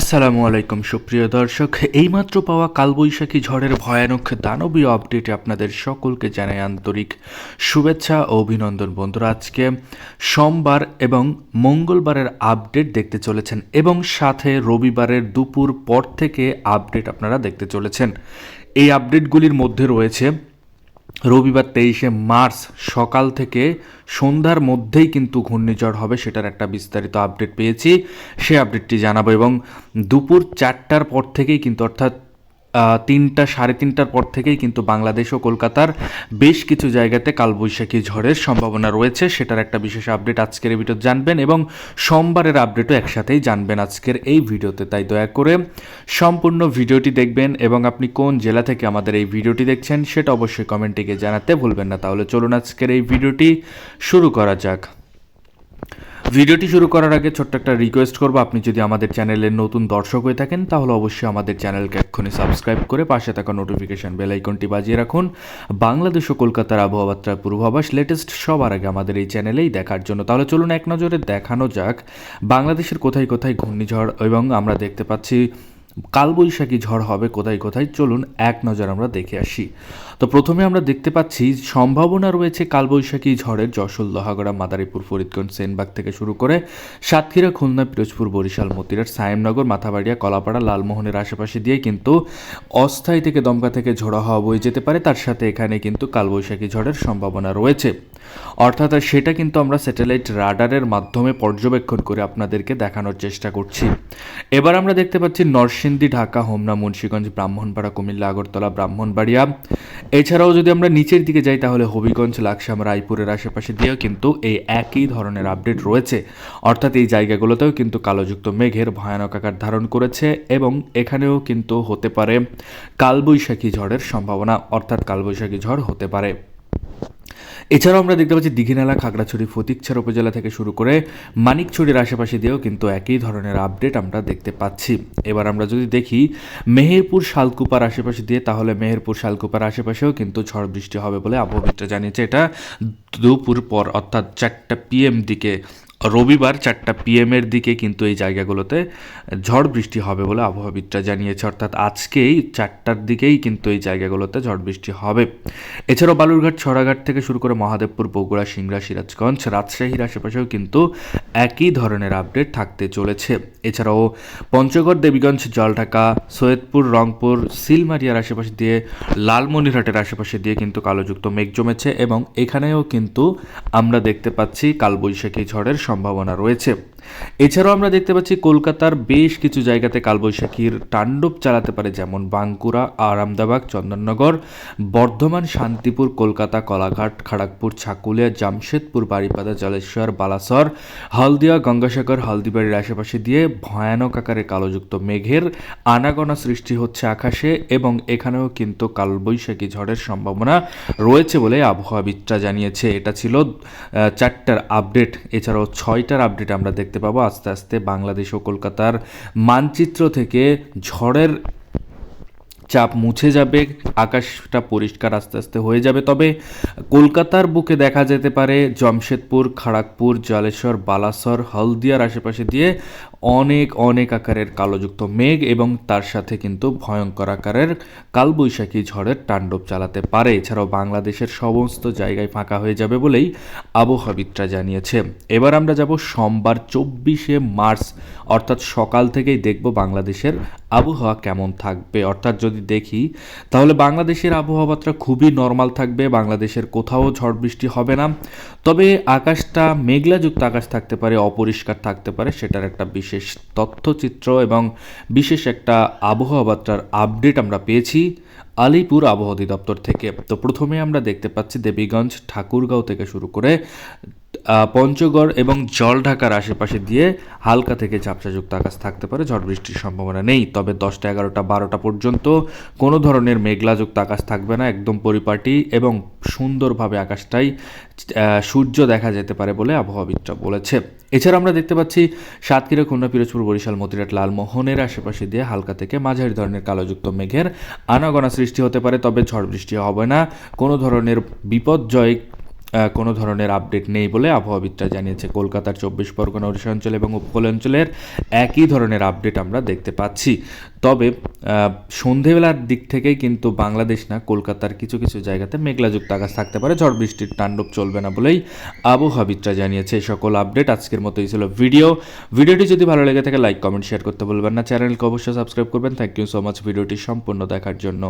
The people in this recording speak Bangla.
আসসালামু আলাইকুম, সুপ্রিয় দর্শক। এইমাত্র পাওয়া কালবৈশাখী ঝড়ের ভয়ানক দানবীয় আপডেটে আপনাদের সকলকে জানাই আন্তরিক শুভেচ্ছা ও অভিনন্দন। বন্ধুরা, আজকে সোমবার এবং মঙ্গলবারের আপডেট দেখতে চলেছেন এবং সাথে রবিবারের দুপুর পর থেকে আপডেট আপনারা দেখতে চলেছেন। এই আপডেটগুলির মধ্যে রয়েছে রবিবার তেইশে মার্চ সকাল থেকে সন্ধ্যার মধ্যেই কিন্তু ঘূর্ণিঝড় হবে, সেটার একটা বিস্তারিত আপডেট পেয়েছি। সে আপডেটটি জানাব এবং দুপুর চারটার পর থেকেই কিন্তু অর্থাৎ তিনটা, সাড়ে তিনটার পর থেকেই কিন্তু বাংলাদেশ ও কলকাতার বেশ কিছু জায়গাতে কালবৈশাখী ঝড়ের সম্ভাবনা রয়েছে। সেটার একটা বিশেষ আপডেট আজকের এই ভিডিও জানবেন এবং সোমবারের আপডেটও একসাথেই জানবেন আজকের এই ভিডিওতে। তাই দয়া করে সম্পূর্ণ ভিডিওটি দেখবেন এবং আপনি কোন জেলা থেকে আমাদের এই ভিডিওটি দেখছেন সেটা অবশ্যই কমেন্টে জানাতে ভুলবেন না। তাহলে চলুন আজকের এই ভিডিওটি শুরু করা যাক। ভিডিওটি শুরু করার আগে ছোট্ট একটা রিকোয়েস্ট করব। আপনি যদি আমাদের চ্যানেলের নতুন দর্শক হয়ে থাকেন, তাহলে অবশ্যই আমাদের চ্যানেলকে এক্ষুনি সাবস্ক্রাইব করে পাশে থাকা নোটিফিকেশান বেল আইকনটি বাজিয়ে রাখুন। বাংলাদেশ ও কলকাতার আবহাওয়াত্রার পূর্বাভাস লেটেস্ট সবার আগে আমাদের এই চ্যানেলেই দেখার জন্য। তাহলে চলুন এক নজরে দেখানো যাক। বাংলাদেশের কোথায় কোথায় ঘূর্ণিঝড় এবং আমরা দেখতে পাচ্ছি কালবৈশাখী ঝড় হবে কোথায় কোথায়? চলুন এক নজর আমরা দেখে আসি। তো প্রথমে আমরা দেখতে পাচ্ছি, সম্ভাবনা রয়েছে কালবৈশাখী ঝড়ের যশোর, লোহাগড়া, মাদারীপুর, ফরিদগঞ্জ, সেনবাগ থেকে শুরু করে সাতক্ষীরা, খুলনা, পিরোজপুর, বরিশাল, মতিরাট, সায়েমনগর, মাথাবাড়িয়া, কলাপাড়া, লালমোহনের আশেপাশে দিয়ে কিন্তু অস্থায়ী থেকে দমকা থেকে ঝোড়ো হওয়া বয়ে যেতে পারে। তার সাথে এখানে কিন্তু কালবৈশাখী ঝড়ের সম্ভাবনা রয়েছে। অর্থাৎ সেটা কিন্তু আমরা স্যাটেলাইট রাডারের মাধ্যমে পর্যবেক্ষণ করে আপনাদেরকে দেখানোর চেষ্টা করছি। এবার আমরা দেখতে পাচ্ছি নরসিংদী ঢাকা, হোমনা, মুন্সীগঞ্জ ব্রাহ্মণপাড়া কুমিল্লা, আগরতলা, ব্রাহ্মণবাড়িয়া। এছাড়াও যদি আমরা নিচের দিকে যাই, তাহলে হবিগঞ্জ, লাকসাম, রায়পুরের আশেপাশে দিয়েও কিন্তু এই একই ধরনের আপডেট রয়েছে। অর্থাৎ এই জায়গাগুলোতেও কিন্তু কালোযুক্ত মেঘের ভয়ানক আকার ধারণ করেছে এবং এখানেও কিন্তু হতে পারে কালবৈশাখী ঝড়ের সম্ভাবনা। অর্থাৎ কালবৈশাখী ঝড় হতে পারে। এছাড়াও আমরা দেখতে পাচ্ছি দীঘিনালা, খাগড়াছড়ি, ফতিকছড়া উপজেলা থেকে শুরু করে মানিকছড়ির আশেপাশে দিয়েও কিন্তু একই ধরনের আপডেট আমরা দেখতে পাচ্ছি। এবার আমরা যদি দেখি, মেহেরপুর শালকুপার আশেপাশে দিয়ে, তাহলে মেহেরপুর শালকুপার আশেপাশেও কিন্তু ঝড় বৃষ্টি হবে বলে আবহাওয়াবিদরা জানিয়েছে। এটা দুপুর পর, অর্থাৎ চারটা পিএম দিকে রবিবার চারটা পিএম এর দিকে কিন্তু এই জায়গাগুলোতে ঝড় বৃষ্টি হবে বলে আবহাওয়াবিদরা জানিয়েছে। অর্থাৎ আজকেই চারটার দিকেই কিন্তু এই জায়গাগুলোতে ঝড় বৃষ্টি হবে। এছাড়াও বালুরঘাট, ছড়াঘাট থেকে শুরু করে মহাদেবপুর, বগুড়া, সিংড়া, সিরাজগঞ্জ, রাজশাহীর আশেপাশেও কিন্তু একই ধরনের আপডেট থাকতে চলেছে। এছাড়াও পঞ্চগড়, দেবীগঞ্জ, জলঢাকা, সৈয়দপুর, রংপুর, সিলমারিয়ার আশেপাশে দিয়ে, লালমনিরহাটের আশেপাশে দিয়ে কিন্তু কালোযুক্ত মেঘ জমেছে এবং এখানেও কিন্তু আমরা দেখতে পাচ্ছি কালবৈশাখী ঝড়ের সম্ভাবনা রয়েছে। এছাড়াও আমরা দেখতে পাচ্ছি কলকাতার বেশ কিছু জায়গাতে কালবৈশাখীর তাণ্ডব চালাতে পারে, যেমন বাঁকুড়া আরামদাবাগ চন্দননগর, বর্ধমান, শান্তিপুর, কলকাতা, কলাঘাট, খড়গপুর, ছাকুলিয়া, জামশেদপুর, বারিপাদা, জলেশ্বর, বালাসর, হলদিয়া, গঙ্গাসাগর, হলদিবাড়ির আশেপাশে দিয়ে ভয়ানক আকারে কালোযুক্ত মেঘের আনাগোনা সৃষ্টি হচ্ছে আকাশে এবং এখানেও কিন্তু কালবৈশাখী ঝড়ের সম্ভাবনা রয়েছে বলে আবহাওয়াবিদরা জানিয়েছে। এটা ছিল চারটার আপডেট, এছাড়াও ছয়টার আপডেট আমরা দেখতে পাবো। আস্তে আস্তে বাংলাদেশ ও কলকাতার মানচিত্র থেকে ঝড়ের চাপ মুছে যাবে, আকাশটা পরিষ্কার আস্তে আস্তে হয়ে যাবে। তবে কলকাতার বুকে দেখা যেতে পারে, জমশেদপুর খড়গপুর জলেশ্বর, বালাসর, হলদিয়ার আশেপাশে দিয়ে অনেক অনেক আকারের কালোযুক্ত মেঘ এবং তার সাথে কিন্তু ভয়ঙ্কর আকারের কালবৈশাখী ঝড়ের তাণ্ডব চালাতে পারে। এছাড়াও বাংলাদেশের সমস্ত জায়গায় ফাঁকা হয়ে যাবে বলেই আবহাওয়াবিদরা জানিয়েছে। এবার আমরা যাব সোমবার চব্বিশে মার্চ, অর্থাৎ সকাল থেকেই দেখব বাংলাদেশের আবহাওয়া কেমন থাকবে? অর্থাৎ যদি দেখি, তাহলে বাংলাদেশের আবহাওয়াটা খুবই নর্মাল থাকবে, বাংলাদেশের কোথাও ঝড় বৃষ্টি হবে না। তবে আকাশটা মেঘলাযুক্ত আকাশ থাকতে পারে, অপরিষ্কার থাকতে পারে, সেটার একটা বিশেষ তথ্যচিত্র এবং বিশেষ একটা আবহাওয়াবার্তার আপডেট আমরা পেয়েছি আলিপুর আবহাওয়া অধিদপ্তর থেকে। তো প্রথমে আমরা দেখতে পাচ্ছি দেবীগঞ্জ, ঠাকুরগাঁও থেকে শুরু করে পঞ্চগড় এবং জল ঢাকার আশেপাশে দিয়ে হালকা থেকে ঝাপসাযুক্ত আকাশ থাকতে পারে। ঝড় বৃষ্টির সম্ভাবনা নেই তবে দশটা এগারোটা বারোটা পর্যন্ত কোনো ধরনের মেঘলাযুক্ত আকাশ থাকবে না একদম পরিপাটি এবং সুন্দরভাবে আকাশটাই সূর্য দেখা যেতে পারে বলে আবহাওয়াবিদরা বলেছে। এছাড়া আমরা দেখতে পাচ্ছি সাতক্ষীরা খুলনা পিরোজপুর বরিশাল মতিরাট লালমোহনের আশেপাশে দিয়ে হালকা থেকে মাঝারি ধরনের কালোযুক্ত মেঘের আনাগোনা সৃষ্টি হতে পারে তবে ঝড় বৃষ্টি হবে না। কোনো ধরনের আহ, কোনো ধরনের আপডেট নেই বলে আবহাওয়াবিদরা জানিয়েছে। কলকাতার চব্বিশ পরগনা, ওড়িশা অঞ্চল এবং উপকূল অঞ্চলের একই ধরনের আপডেট আমরা দেখতে পাচ্ছি। তবে সন্ধেবেলার দিক থেকেই কিন্তু বাংলাদেশ না, কলকাতার কিছু কিছু জায়গাতে মেঘলাযুক্ত আকাশ থাকতে পারে। ঝড় বৃষ্টির তাণ্ডব চলবে না বলেই আবহাওয়াবিদরা জানিয়েছে। সকল আপডেট আজকের মতো এই ছিল ভিডিও। ভিডিওটি যদি ভালো লেগে থাকে লাইক কমেন্ট শেয়ার করতে বলবেন না। চ্যানেলকে অবশ্যই সাবস্ক্রাইব করবেন। থ্যাংক ইউ সো মাচ ভিডিওটি সম্পূর্ণ দেখার জন্য।